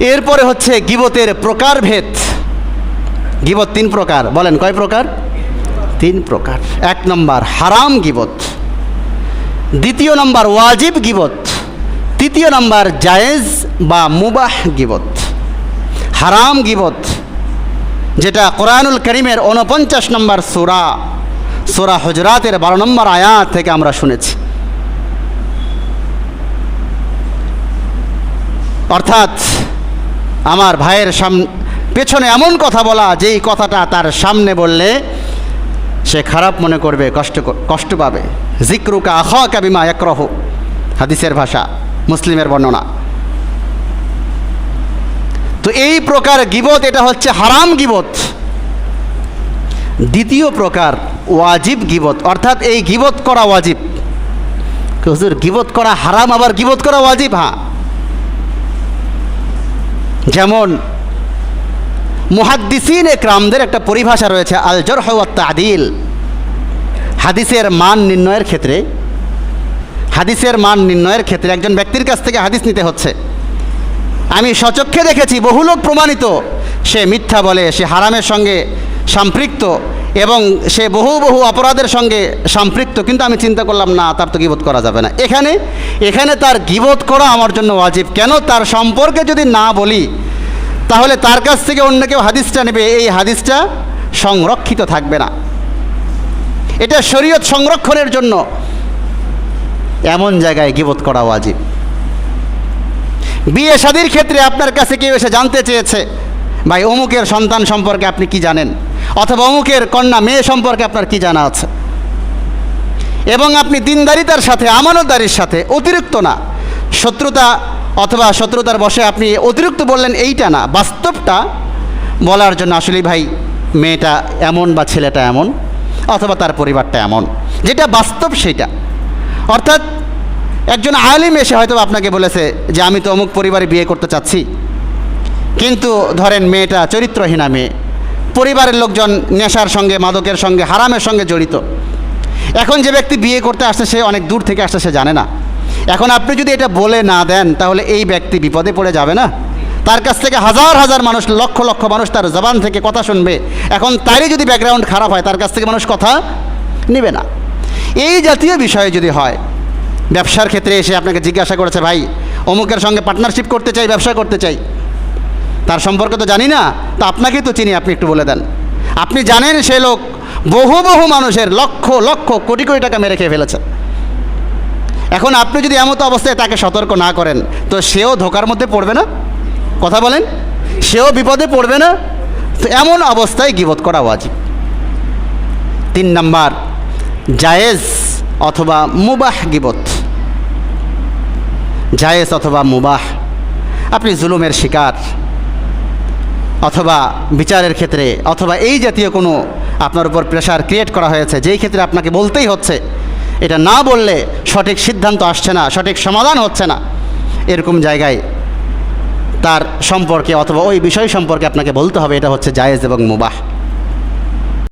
এরপরে হচ্ছে গিবতের প্রকারভেদ। গিবত তিন প্রকার। বলেন, কয় প্রকার? তিন প্রকার। এক নম্বর, হারাম গিবত। দ্বিতীয় নম্বর, ওয়াজিব গিবত। তৃতীয় নম্বর, জায়েজ বা মুবাহ গিবত। হারাম গিবত, যেটা কোরআনুল করিমের উনপঞ্চাশ নম্বর সুরা সুরা হজরাতের বারো নম্বর আয়াত থেকে আমরা শুনেছি। অর্থাৎ আমার ভাইয়ের সাম, পেছনে এমন কথা বলা, যেই কথাটা তার সামনে বললে সে খারাপ মনে করবে, কষ্ট কষ্ট পাবে। জিক্রুকা আহ কাবিমা একরহ হাদিসের ভাষা, মুসলিমের বর্ণনা। তো এই প্রকার গিবত, এটা হচ্ছে হারাম গিবত। দ্বিতীয় প্রকার ওয়াজিব গিবত, অর্থাৎ এই গিবত করা ওয়াজিব। হুজুর, গিবত করা হারাম, আবার গিবত করা ওয়াজিব হ্যাঁ। যেমন মুহাদ্দিসিন একরামদের একটা পরিভাষা রয়েছে, আল জরহ তাদিল। হাদিসের মান নির্ণয়ের ক্ষেত্রে, হাদিসের মান নির্ণয়ের ক্ষেত্রে একজন ব্যক্তির কাছ থেকে হাদিস নিতে হচ্ছে। আমি সচক্ষে দেখেছি, বহু লোক প্রমাণিত, সে মিথ্যা বলে, সে হারামের সঙ্গে সম্পৃক্ত এবং সে বহু বহু অপরাধের সঙ্গে সম্পৃক্ত, কিন্তু আমি চিন্তা করলাম, না, তার তো গিবোধ করা যাবে না। এখানে এখানে তার গিবোধ করা আমার জন্য ওয়াজিব। কেন তার সম্পর্কে যদি না বলি তাহলে তার কাছ থেকে অন্য কেউ হাদিসটা নেবে, এই হাদিসটা সংরক্ষিত থাকবে না। এটা শরীয়ত সংরক্ষণের জন্য। এমন জায়গায় গিবোধ করা ওয়াজিব। বিয়ে শাদির ক্ষেত্রে আপনার কাছে কেউ এসে জানতে চেয়েছে, ভাই, অমুকের সন্তান সম্পর্কে আপনি কি জানেন? অথবা অমুকের কন্যা মেয়ে সম্পর্কে আপনার কি জানা আছে? এবং আপনি দিনদারিতার সাথে, আমানতদারির সাথে অতিরিক্ত না। শত্রুতা অথবা শত্রুতার বসে আপনি অতিরিক্ত বললেন এইটা না, বাস্তবটা বলার জন্য আসলে ভাই মেয়েটা এমন বা ছেলেটা এমন অথবা তার পরিবারটা এমন। যেটা বাস্তব সেটা। অর্থাৎ একজন আলিম এসে হয়তো আপনাকে বলেছে যে আমি তো অমুক পরিবারে বিয়ে করতে চাচ্ছি। কিন্তু ধরেন মেয়েটা চরিত্রহীনা মেয়ে। পরিবারের লোকজন নেশার সঙ্গে, মাদকের সঙ্গে, হারামের সঙ্গে জড়িত। এখন যে ব্যক্তি বিয়ে করতে আসছে সে অনেক দূর থেকে আসছে সে জানে না। এখন আপনি যদি এটা বলে না দেন, তাহলে এই ব্যক্তি বিপদে পড়ে যাবে না। তার কাছ থেকে হাজার হাজার মানুষ, লক্ষ লক্ষ মানুষ তার জবান থেকে কথা শুনবে। এখন তারই যদি ব্যাকগ্রাউন্ড খারাপ হয়, তার কাছ থেকে মানুষ কথা নেবে না। এই জাতীয় বিষয়ে যদি হয়, ব্যবসার ক্ষেত্রে এসে আপনাকে জিজ্ঞাসা করেছে, ভাই, অমুকের সঙ্গে পার্টনারশিপ করতে চাই, ব্যবসা করতে চাই। তার সম্পর্কে তো জানি না, তো আপনাকেই তো চিনি, আপনি একটু বলে দেন। আপনি জানেন সে লোক বহু বহু মানুষের লক্ষ লক্ষ কোটি কোটি টাকা মেরে খেয়ে ফেলেছে। এখন আপনি যদি এমতো অবস্থায় তাকে সতর্ক না করেন, তো সেও ধোকার মধ্যে পড়বে না? কথা বলেন। সেও বিপদে পড়বে না? তো এমন অবস্থায় গিবত করা ওয়াজিব। তিন নাম্বার, জায়েজ অথবা মুবাহ গিবত। জায়েজ অথবা মুবাহ, আপনি জুলুমের শিকার অথবা বিচারের ক্ষেত্রে অথবা এই জাতীয় কোনো আপনার উপর প্রেশার ক্রিয়েট করা হয়েছে, যেই ক্ষেত্রে আপনাকে বলতেই হচ্ছে এটা না বললে সঠিক সিদ্ধান্ত আসছে না, সঠিক সমাধান হচ্ছে না। এরকম জায়গায় তার সম্পর্কে অথবা ওই বিষয় সম্পর্কে আপনাকে বলতে হবে, এটা হচ্ছে জায়েজ এবং মুবাহ।